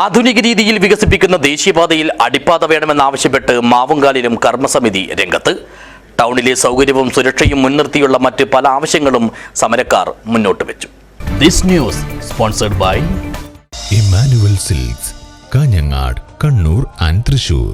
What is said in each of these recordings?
ആധുനിക രീതിയിൽ വികസിപ്പിക്കുന്ന ദേശീയപാതയിൽ അടിപ്പാത വേണമെന്നാവശ്യപ്പെട്ട് മാവുങ്കാലിലും കർമ്മസമിതി രംഗത്ത്. ടൗണിലെ സൗകര്യവും സുരക്ഷയും മുൻനിർത്തിയുള്ള മറ്റ് പല ആവശ്യങ്ങളും സമരക്കാർ മുന്നോട്ട് വെച്ചു. This news sponsored by Emmanuel silks Kanhangad Kannur and Thrissur.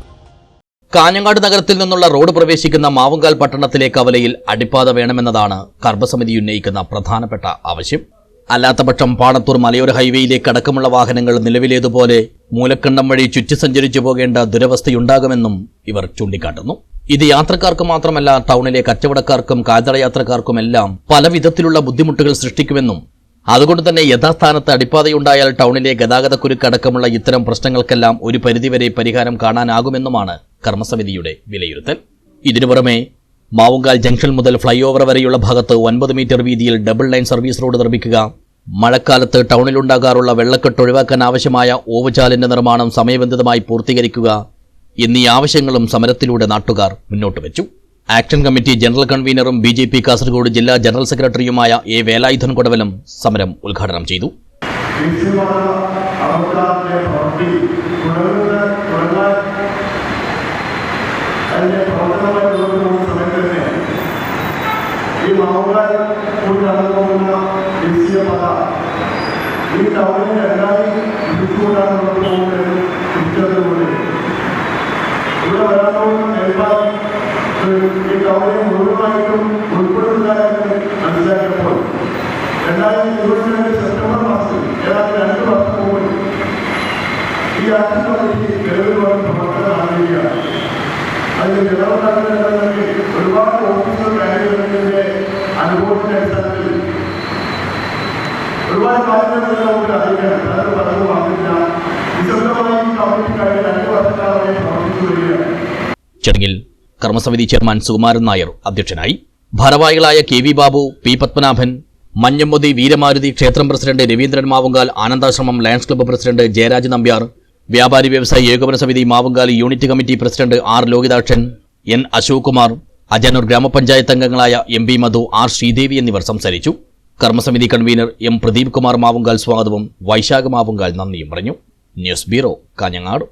Kanhangad നഗരത്തിൽ നിന്നുള്ള റോഡ് പ്രവേശിക്കുന്ന മാവുങ്കാൽ പട്ടണത്തിലെ കവലയിൽ അടിപ്പാത വേണമെന്നതാണ് കർമ്മസമിതി ഉന്നയിക്കുന്ന പ്രധാനപ്പെട്ട ആവശ്യം. അല്ലാത്തപക്ഷം പാണത്തൂർ മലയോര ഹൈവേയിലേക്ക് അടക്കമുള്ള വാഹനങ്ങൾ നിലവിലേതുപോലെ മൂലക്കണ്ടം വഴി ചുറ്റി സഞ്ചരിച്ചു പോകേണ്ട ദുരവസ്ഥയുണ്ടാകുമെന്നും ഇവർ ചൂണ്ടിക്കാട്ടുന്നു. ഇത് യാത്രക്കാർക്ക് മാത്രമല്ല ടൗണിലെ കച്ചവടക്കാർക്കും കാൽതടയാത്രക്കാർക്കുമെല്ലാം പല വിധത്തിലുള്ള ബുദ്ധിമുട്ടുകൾ സൃഷ്ടിക്കുമെന്നും അതുകൊണ്ട് തന്നെ യഥാസ്ഥാനത്ത് അടിപ്പാതയുണ്ടായാൽ ടൗണിലെ ഗതാഗത കുരുക്കടക്കമുള്ള ഇത്തരം പ്രശ്നങ്ങൾക്കെല്ലാം ഒരു പരിധിവരെ പരിഹാരം കാണാനാകുമെന്നുമാണ് കർമ്മസമിതിയുടെ വിലയിരുത്തൽ. ഇതിനു പുറമെ മാവുങ്കാൽ ജംഗ്ഷൻ മുതൽ ഫ്ലൈ ഓവർ വരെയുള്ള ഭാഗത്ത് ഒൻപത് മീറ്റർ വീതിയിൽ ഡബിൾ ലൈൻ സർവീസ് റോഡ് നിർമ്മിക്കുക. മഴക്കാലത്ത് ടൗണിലുണ്ടാകാറുള്ള വെള്ളക്കെട്ട് ഒഴിവാക്കാൻ ആവശ്യമായ ഓവുചാലിന്റെ നിർമ്മാണം സമയബന്ധിതമായി പൂർത്തീകരിക്കുക. എന്നീ ആവശ്യങ്ങളും സമരത്തിലൂടെ നാട്ടുകാർ മുന്നോട്ട് വെച്ചു. ആക്ഷൻ കമ്മിറ്റി ജനറൽ കൺവീനറും ബി ജെ പി കാസർഗോഡ് ജില്ലാ ജനറൽ സെക്രട്ടറിയുമായ എ വേലായുധൻ കൊടവലും സമരം ഉദ്ഘാടനം ചെയ്തു. ഈ ടൗണിനെ രണ്ടായി തിരിച്ചുകൊണ്ടാണ് നമ്മൾ പോകുന്നത്. തിരിച്ചറിവുകൊണ്ട് ഇവിടെ വരാത്തോളം മേൽപ്പാൽ ഈ ടൗണിനെ മുഴുവനായിട്ടും ഉൾപ്പെടുന്നതായിട്ട് മനസ്സിലാക്കിയപ്പോൾ രണ്ടായിരത്തി ഇരുപത്തിരണ്ട് സെപ്റ്റംബർ മാസത്തിൽ ഏതാണ്ട് രണ്ട് വർഷം മുമ്പ് ഈ കമ്മിറ്റി നിലവിൽ വന്ന് പ്രവർത്തനം ആരംഭിക്കുകയാണ്. അതിന് ജനറൽ ഒരുപാട് ഓഫീസർ മാനേജ്മെന്റിന്റെ അനുഭവത്തിന്റെ അടിസ്ഥാനത്തിൽ ഒരുപാട് കാര്യങ്ങൾ നമുക്ക് അറിയിക്കണം പലരും പലതും വന്നില്ല വിശദമായി രണ്ട് വർഷക്കാലമായി വരികയാണ്. ചടങ്ങിൽ കർമ്മസമിതി ചെയർമാൻ സുകുമാരൻ നായർ അധ്യക്ഷനായി ഭാരവാഹികളായ K V Babu P Padmanabhan Manjammathi Veeramaruthi ക്ഷേത്രം president Raveendran Mavungal Anandashramam lions club president Jayaraj Nambiar വ്യാപാരി വ്യവസായി ഏകോപന സമിതി Mavungal unit committee president R Lokithakshan N Ashok Kumar Ajanur ഗ്രാമപഞ്ചായത്ത് അംഗങ്ങളായ M P Madhu R Sreedevi എന്നിവർ സംസാരിച്ചു. കർമ്മസമിതി കൺവീനർ എം പ്രദീപ് കുമാർ മാവുങ്കാൽ സ്വാഗതവും വൈശാഖ മാവുങ്കാൽ നന്ദിയും പറഞ്ഞു. News bureau Kanhangad.